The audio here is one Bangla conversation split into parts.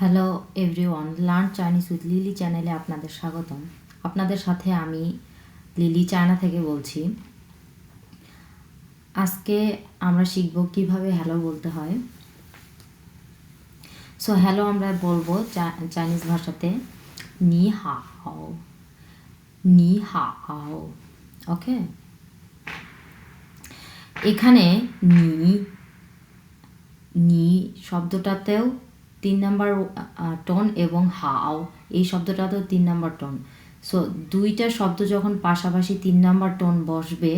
Hello everyone learn Chinese with Lili চ্যানেলে আপনাদের স্বাগতম। আপনাদের সাথে আমি লিলি চায়না থেকে বলছি। আজকে আমরা শিখব কীভাবে হ্যালো বলতে হয়। সো হ্যালো আমরা বলব চাইনিজ ভাষাতে নি হাও নি হাও ওকে এখানে নি নি শব্দটাতেও তিন নাম্বার টোন এবং হাও এই শব্দটা তো তিন নাম্বার টোন সো দুইটা শব্দ যখন পাশাপাশি তিন নাম্বার টোন বসবে,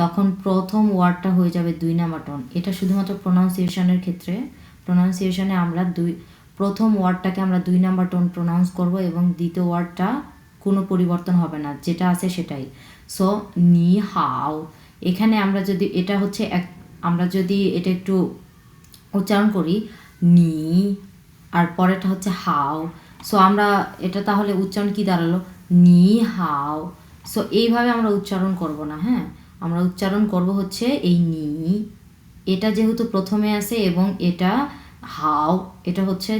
তখন প্রথম ওয়ার্ডটা হয়ে যাবে দুই নাম্বার টোন এটা শুধুমাত্র প্রোনাউন্সিয়েশনের ক্ষেত্রে প্রোনাউন্সিয়েশনে আমরা দুই, প্রথম ওয়ার্ডটাকে আমরা দুই নাম্বার টোন প্রোনাউন্স করব এবং দ্বিতীয় ওয়ার্ডটা কোনো পরিবর্তন হবে না, যেটা আছে সেটাই। সো নি হাও এখানে আমরা যদি, এটা হচ্ছে এক, আমরা যদি এটা একটু উচ্চারণ করি নি আর পরেরটা হচ্ছে হাও। সো আমরা এটা তাহলে উচ্চারণ কি দাঁড়াল? নি হাও। সো এইভাবে আমরা উচ্চারণ করব না হ্যাঁ? আমরা উচ্চারণ করব হচ্ছে এই নি। এটা যেহেতু প্রথমে আছে এবং এটা হাও, এটা হচ্ছে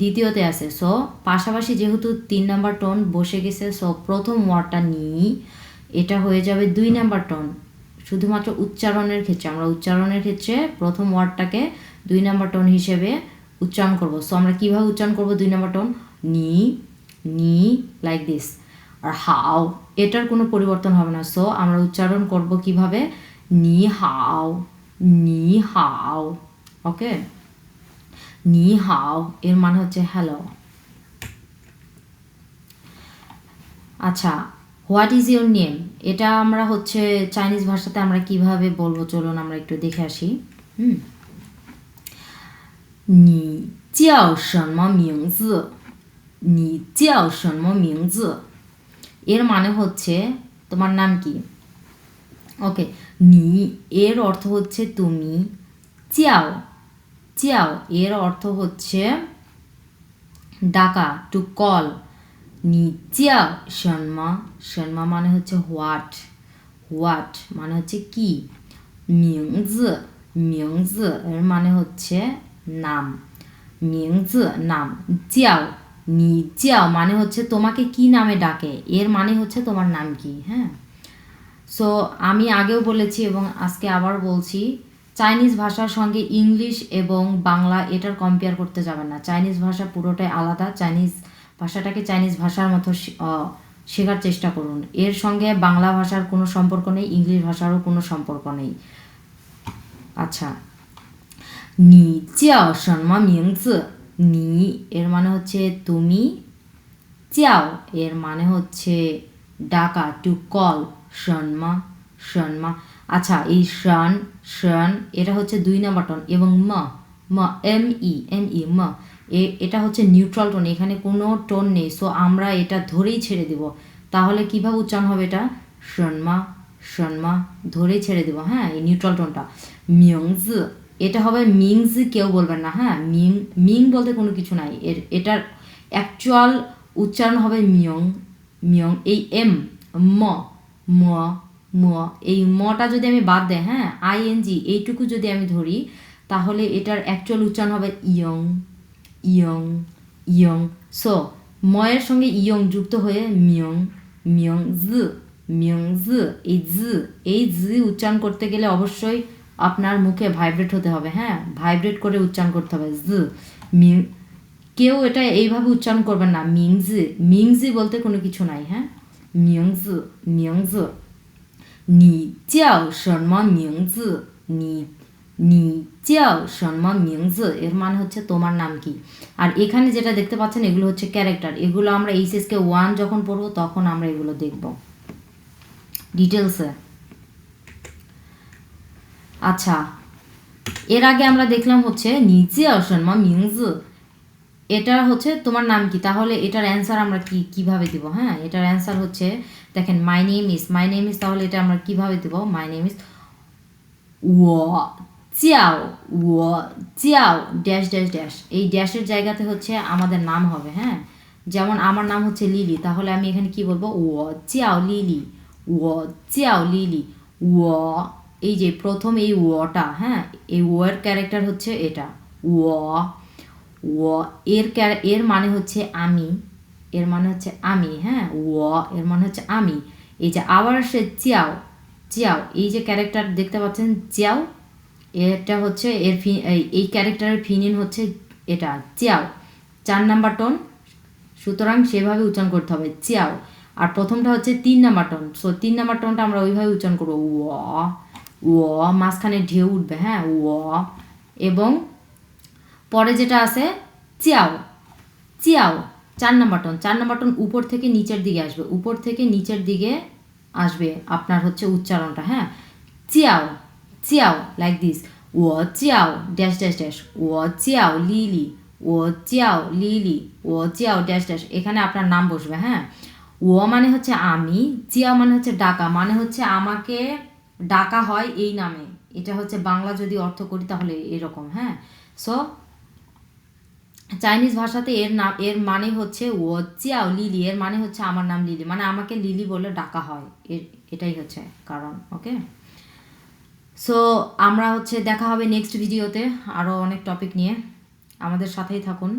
দ্বিতীয়তে আছে। সো পাশাপাশি যেহেতু তিন নাম্বার টোন বসে গেছে সো প্রথম ওয়ার্ডটা নি, এটা হয়ে যাবে দুই নাম্বার টোন। শুধুমাত্র উচ্চারণের ক্ষেত্রে, আমরা উচ্চারণের ক্ষেত্রে প্রথম ওয়ার্ডটাকে দুই নাম্বার টোন হিসেবে উচ্চারণ করব। সো আমরা কীভাবে উচ্চারণ করব? দুই নম্বর টোন নি নি লাইক দিস আর হাও, এটার কোনো পরিবর্তন হবে না। সো আমরা উচ্চারণ করব কীভাবে? নি হাও নি হাও ওকে নি হাও, এর মানে হচ্ছে হ্যালো আচ্ছা হোয়াট ইজ ইউর নেম এটা আমরা হচ্ছে চাইনিজ ভাষাতে আমরা কীভাবে বলব? চলুন আমরা একটু দেখে আসি। হুম? 你叫什么名字？你叫什么名字？এর মানে হচ্ছে তোমার নাম কি ওকে নি এর অর্থ হচ্ছে তুমি চিয়াও চিয়াও এর অর্থ হচ্ছে ডাকা টু কল নি চিয়াও সন্মা সন্মা মানে হচ্ছে হোয়াট হোয়াট মানে হচ্ছে কি মিংজ মিংজ এর মানে হচ্ছে নাম। মিংজ নাম। জিয়াও নি জিয়াও মানে হচ্ছে তোমাকে কি নামে ডাকে? এর মানে হচ্ছে তোমার নাম কি হ্যাঁ? সো আমি আগেও বলেছি এবং আজকে আবার বলছি, চাইনিজ ভাষার সঙ্গে ইংলিশ এবং বাংলা এটার কম্পেয়ার করতে যাবেন না। চাইনিজ ভাষা পুরোটাই আলাদা। চাইনিজ ভাষাটাকে চাইনিজ ভাষার মতো শেখার চেষ্টা করুন। এর সঙ্গে বাংলা ভাষার কোনো সম্পর্ক নেই, ইংলিশ ভাষারও কোনো সম্পর্ক নেই। আচ্ছা। নি চাও সন্মা মিংস নি এর মানে হচ্ছে তুমি চাও এর মানে হচ্ছে ডাকা টু কল সন্মা সন্মা আচ্ছা এই শন শন এটা হচ্ছে দুই নাম্বার টন এবং ম ম এম ই এম ই ম। এ, এটা হচ্ছে নিউট্রাল টোন এখানে কোনো টোন নেই। সো আমরা এটা ধরেই ছেড়ে দেব। তাহলে কীভাবে উচ্চারণ হবে এটা? শর্মা শর্মা ধরেই ছেড়ে দেব। হ্যাঁ এই নিউট্রাল টোনটা মিয়ংজ এটা হবে মিংজ কেউ বলবেন না হ্যাঁ? মিং মিং বলতে কোনো কিছু নাই। এর, এটার অ্যাকচুয়াল উচ্চারণ হবে মিয়ং মিয়ং, এই এম, ম ম ম। এই মটা যদি আমি বাদ দেয় হ্যাঁ? আইএনজি এইটুকু যদি আমি ধরি, তাহলে এটার অ্যাকচুয়াল উচ্চারণ হবে ইয়ং ইয়ং ইয়ং। সো ময়ের সঙ্গে ইয়ং যুক্ত হয়ে মিয়ং মিয়ং জ মিয়ং জ, এই জ এই জ উচ্চারণ করতে গেলে অবশ্যই আপনার মুখে ভাইব্রেট হতে হবে হ্যাঁ? ভাইব্রেট করে উচ্চারণ করতে হবে, জ কেউ এটা এইভাবে উচ্চারণ করবেন না মিংজি মিংজি বলতে কোনো কিছু নাই হ্যাঁ? মিংজ মিংজ নি চাও শর্মা মিংজ নি নি চাও শর্মা মিংজ এর মানে হচ্ছে তোমার নাম কি? আর এখানে যেটা দেখতে পাচ্ছেন, এগুলো হচ্ছে ক্যারেক্টার এগুলো আমরা এইচএসকে ওয়ান যখন পড়ব, তখন আমরা এগুলো দেখব। ডিটেলসে আচ্ছা এর আগে আমরা দেখলাম হচ্ছে নিচে আসন মা মিংজ এটা হচ্ছে তোমার নাম কি? তাহলে এটার অ্যান্সার আমরা কি, কীভাবে দিব? হ্যাঁ এটার অ্যান্সার হচ্ছে, দেখেন মাই নেম ইস মাই নেম ইস তাহলে এটা আমরা কীভাবে দিব? মাই নেম ইস ও চিয়াও ও চিয়াও ড্যাশ ড্যাশ ড্যাশ এই ড্যাশের জায়গাতে হচ্ছে আমাদের নাম হবে হ্যাঁ? যেমন আমার নাম হচ্ছে লিলি, তাহলে আমি এখানে কি বলব? ও চিয়াও লিলি। ও চিয়াও লিলি। ও এই যে প্রথম এই ওটা হ্যাঁ এই ওয়ের ক্যারেক্টার হচ্ছে এটা। ও ও, এর এর মানে হচ্ছে আমি, এর মানে হচ্ছে আমি হ্যাঁ ও, এর মানে হচ্ছে আমি। এই যে আবার আসে চিয়াও চিয়াও, এই যে ক্যারেক্টার দেখতে পাচ্ছেন, চিয়াও, এটা হচ্ছে এর ফি- এই- ক্যারেক্টারের ফিনিন হচ্ছে এটা, চিয়াও। চার নাম্বার টোন, সুতরাং সেভাবে উচ্চারণ করতে হবে, চিয়াও। আর প্রথমটা হচ্ছে তিন নাম্বার টোন, সো তিন নাম্বার টোনটা আমরা ওইভাবে উচ্চারণ করব, ও ও মাঝখানে ঢেউ উঠবে হ্যাঁ ও এবং পরে যেটা আছে, চিয়াও চিয়াও, চার নাম্বার টোন, চার নাম্বার টোন উপর থেকে নিচের দিকে আসবে, উপর থেকে নিচের দিকে আসবে আপনার হচ্ছে উচ্চারণটা হ্যাঁ চিয়াও চিয়াও লাইক দিস ও চিয়াও ড্যাশ ড্যাশ ড্যাশ ও চিয়াও, লিলি ও চিয়াও, লিলি ও চিয়াও ড্যাশ ড্যাশ এখানে আপনার নাম বসবে হ্যাঁ ও মানে হচ্ছে আমি, চিয়াও মানে হচ্ছে ডাকা মানে হচ্ছে আমাকে ডাকা হয় এই নামে। এটা হচ্ছে বাংলা যদি অর্থ করি তাহলে এরকম হ্যাঁ? সো চাইনিজ ভাষাতে এর নাম, এর মানে হচ্ছে ও চিয়াও লিলি, এর মানে হচ্ছে আমার নাম লিলি মানে আমাকে লিলি বলে ডাকা হয়। এর এটাই হচ্ছে কারণ ওকে সো আমরা হচ্ছে দেখা হবে নেক্সট ভিডিওতে আরও অনেক টপিক নিয়ে। আমাদের সাথেই থাকুন।